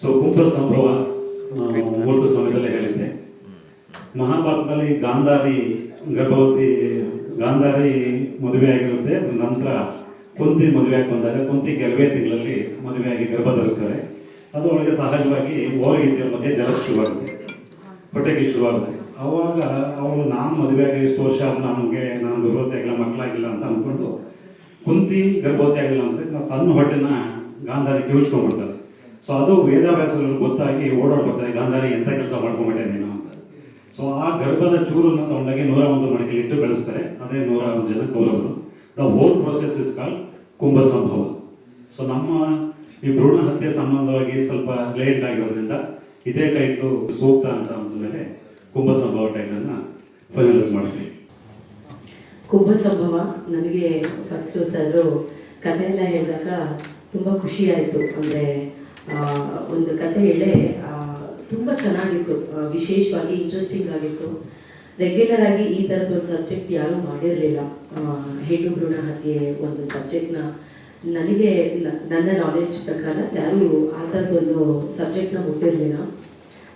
So ಗುಪ್ತ ಸಂಭವ ಮೂರ್ತ ಸಮಯದಲ್ಲಿ ಹೇಳಿದ್ದೆ. ಮಹಾಭಾರತದಲ್ಲಿ ಗಾಂಧಾರಿ ಗರ್ಭವತಿ ಗಾಂಧಾರಿ ಮದುವೆ ಆಗಿರುತ್ತೆ. ಅದ್ರ ನಂತರ ಕುಂತಿ ಮದುವೆ ಆಗಿ ಬಂದಾಗ ಕುಂತಿ ಕೆಲವೇ ತಿಂಗಳಲ್ಲಿ ಮದುವೆಯಾಗಿ ಗರ್ಭ ಧರಿಸ್ತಾರೆ ಅದು ಅವಳಿಗೆ ಸಹಜವಾಗಿ ಓರಿಗಿದ್ದ ಮಧ್ಯೆ ಜಲ ಶುರುವಾಗುತ್ತೆ. ಹೊಟ್ಟೆಗೆ ಶುರುವಾಗುತ್ತೆ. ಅವಾಗ ಅವಳು ನಾನು ಮದುವೆಯಾಗಿ ಇಷ್ಟು ವರ್ಷ ಆದ ನಮಗೆ ನಾನು ಗರ್ಭವತಿ ಆಗಿಲ್ಲ ಮಕ್ಕಳಾಗಿಲ್ಲ ಅಂತ ಅಂದ್ಕೊಂಡು ಕುಂತಿ ಗರ್ಭವತಿ ಆಗಿಲ್ಲ ಅಂತ ತನ್ನ ಹೊಟ್ಟೆನ ಗಾಂಧಾರಿ ಕಿವುಚ್ಕೊಂಡ್ಬಿಡ್ತಾರೆ ಸೊ ಅದು ವೇದಾಭ್ಯಾಸಗಳು ಗೊತ್ತಾಗಿ ಓಡಾಡ್ಕೊಡ್ತಾರೆ ಗಾಂಧಾರಿ ಎಂತ ಕೆಲಸ ಮಾಡ್ಕೊಂಬಿಟ್ಟೆ ನೀನು ಅಂತ. ಸೊ ಆ ಗರ್ಭದ ಚೂರನ್ನು ತಗೊಂಡಾಗಿ ನೂರ ಒಂದು ಮಡಿಕೆ ಇಟ್ಟು ಬೆಳೆಸ್ತಾರೆ. ಅದೇ ನೂರ ಒಂದು ಜನ ಕೌರವರು. The whole process is call Kumbha Sambhava so ನಮ್ಮ ಈ ಭ್ರೂಣ ಹತ್ಯೆ ಸಂಬಂಧವಾಗಿ ಸ್ವಲ್ಪ ಲೇಟ್ ಆಗಿರೋದ್ರಿಂದ ಇದೇ ಟೈಟ್ಲು ಸೂಕ್ತ ಅಂತ ಅನ್ಸಿದ್ಮೇಲೆ ಕುಂಭ ಸಂಭವ ಟೈಟಲ್ನ ಫೈನಲೈಸ್ ಮಾಡ್ತೀವಿ. ಕುಂಭ ಸಂಭವ ನನಗೆ ಫಸ್ಟ್ ಸರ್ ಕಥೆ ಎಲ್ಲ ಹೇಳಿದಾಗ ತುಂಬ ಖುಷಿ ಆಯಿತು. ಅಂದರೆ ಒಂದು ಕಥೆ ಎಳೆ ತುಂಬ ಚೆನ್ನಾಗಿತ್ತು ವಿಶೇಷವಾಗಿ ಇಂಟ್ರೆಸ್ಟಿಂಗ್ ಆಗಿತ್ತು. ರೆಗ್ಯುಲರ್ ಆಗಿ ಈ ಥರದ ಒಂದು ಸಬ್ಜೆಕ್ಟ್ ಯಾರೂ ಮಾಡಿರಲಿಲ್ಲ. ಹೆಣ್ಣು ಭ್ರೂಣ ಹತ್ಯೆ ಒಂದು ಸಬ್ಜೆಕ್ಟ್ನ ನನಗೆ ನನ್ನ ನಾಲೆಡ್ಜ್ ಪ್ರಕಾರ ಯಾರೂ ಆ ಥರದ್ದೊಂದು ಸಬ್ಜೆಕ್ಟ್ನ ಮುಟ್ಟಿರಲಿಲ್ಲ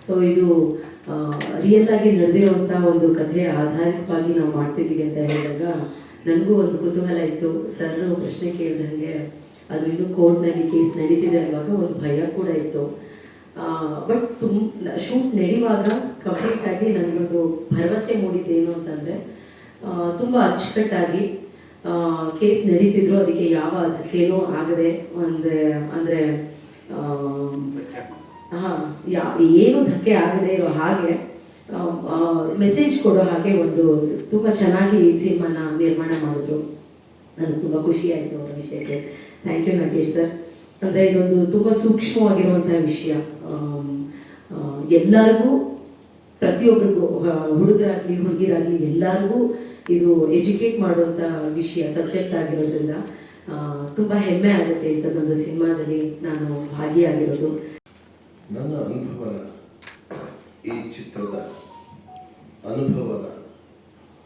ಸೊ ಇದು ರಿಯಲ್ ಆಗಿ ನಡೆದಿರುವಂಥ ಒಂದು ಕಥೆ ಆಧಾರಿತವಾಗಿ ನಾವು ಮಾಡ್ತಿದ್ದೀವಿ ಅಂತ ಹೇಳಿದಾಗ, ನನಗೂ ಒಂದು ಕುತೂಹಲ ಇತ್ತು. ಸರ್ ಪ್ರಶ್ನೆ ಕೇಳಿದಂಗೆ ಅದು ಇನ್ನೂ ಕೋರ್ಟ್ನಲ್ಲಿ ಕೇಸ್ ನಡೀತಿದೆ ಅನ್ನುವಾಗ ಒಂದು ಭಯ ಕೂಡ ಇತ್ತು. ಬಟ್ ತುಂಬ ಶೂಟ್ ನಡೆಯುವಾಗ ಕಂಪ್ಲೀಟ್ ಆಗಿ ನನಗೊಂದು ಭರವಸೆ ಮೂಡಿದ್ದೇನು ಅಂತಂದರೆ ತುಂಬ ಅಚ್ಚುಕಟ್ಟಾಗಿ ಕೇಸ್ ನಡೀತಿದ್ರು, ಅದಕ್ಕೆ ಯಾವ ಧಕ್ಕೆನೂ ಆಗದೆ, ಅಂದರೆ ಅಂದರೆ ಹಾ, ಯಾ, ಏನು ಧಕ್ಕೆ ಆಗದೆ ಇರೋ ಹಾಗೆ ಮೆಸೇಜ್ ಕೊಡೋ ಹಾಗೆ ಒಂದು ತುಂಬ ಚೆನ್ನಾಗಿ ಸಿನಿಮಾನ ನಿರ್ಮಾಣ ಮಾಡಿದ್ರು. ನನಗೆ ತುಂಬ ಖುಷಿ ಆಯ್ತು ಅವರ ವಿಷಯಕ್ಕೆ. ಥ್ಯಾಂಕ್ ಯು ನಾಗೇಶ್ ಸರ್ ಅಂದರೆ ಇದೊಂದು ತುಂಬ ಸೂಕ್ಷ್ಮವಾಗಿರುವಂಥ ವಿಷಯ. ಎಲ್ಲರಿಗೂ ಪ್ರತಿಯೊಬ್ಬರಿಗೂ ಹುಡುಗರಾಗಲಿ, ಹುಡುಗಿರಾಗಲಿ, ಎಲ್ಲರಿಗೂ ಇದು ಎಜುಕೇಟ್ ಮಾಡುವಂಥ ವಿಷಯ ಸಬ್ಜೆಕ್ಟ್ ಆಗಿರೋದ್ರಿಂದ ತುಂಬ ಹೆಮ್ಮೆ ಆಗುತ್ತೆ ಇಂಥದ್ದೊಂದು ಸಿನಿಮಾದಲ್ಲಿ ನಾನು ಭಾಗಿಯಾಗಿರೋದು. ನನ್ನ ಅನುಭವನ, ಈ ಚಿತ್ರದ ಅನುಭವನ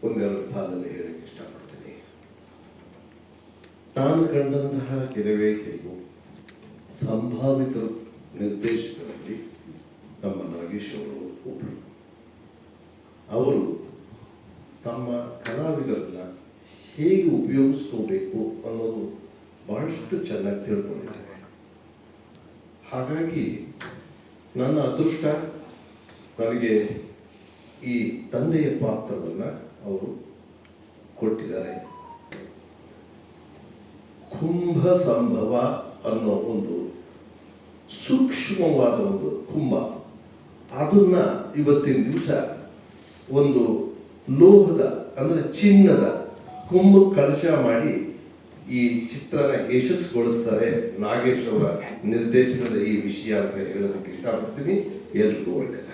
ಒಂದೆರಡು ಸಾಲಲ್ಲಿ ಹೇಳಕ್ಕೆ ಇಷ್ಟಪಡ್ತೀನಿ. ನಾನು ಕಂಡಂತಹ ಕೆಲವೇ ಕೆಲವು ಸಂಭಾವಿತ ನಿರ್ದೇಶಕರಲ್ಲಿ ನಮ್ಮ ನಾಗೇಶ್ ಅವರು ಒಬ್ಬರು ಅವರು ತಮ್ಮ ಕಲಾವಿದರನ್ನ ಹೇಗೆ ಉಪಯೋಗಿಸ್ಕೋಬೇಕು ಅನ್ನೋದು ಬಹಳಷ್ಟು ಚೆನ್ನಾಗಿ ತಿಳ್ಕೊಂಡಿದ್ದಾರೆ. ಹಾಗಾಗಿ ನನ್ನ ಅದೃಷ್ಟ ನನಗೆ ಈ ತಂದೆಯ ಪಾತ್ರವನ್ನು ಅವರು ಕೊಟ್ಟಿದ್ದಾರೆ. ಕುಂಭ ಸಂಭವ ಅನ್ನೋ ಒಂದು ಸೂಕ್ಷ್ಮವಾದ ಒಂದು ಕುಂಭ. ಅದನ್ನ ಇವತ್ತಿನ ದಿವಸ ಒಂದು ಲೋಹದ, ಅಂದರೆ ಚಿನ್ನದ ಕುಂಭ ಕಳಶ ಮಾಡಿ ಈ ಚಿತ್ರನ ಯಶಸ್ಸುಗೊಳಿಸ್ತಾರೆ ನಾಗೇಶ್ ಅವರ ನಿರ್ದೇಶನದ ಈ ವಿಷಯ ಅಂತ ಹೇಳೋದಕ್ಕೆ ಇಷ್ಟಪಡ್ತೀನಿ. ಎಲ್ರಿಗೂ ಒಳ್ಳೆಯದ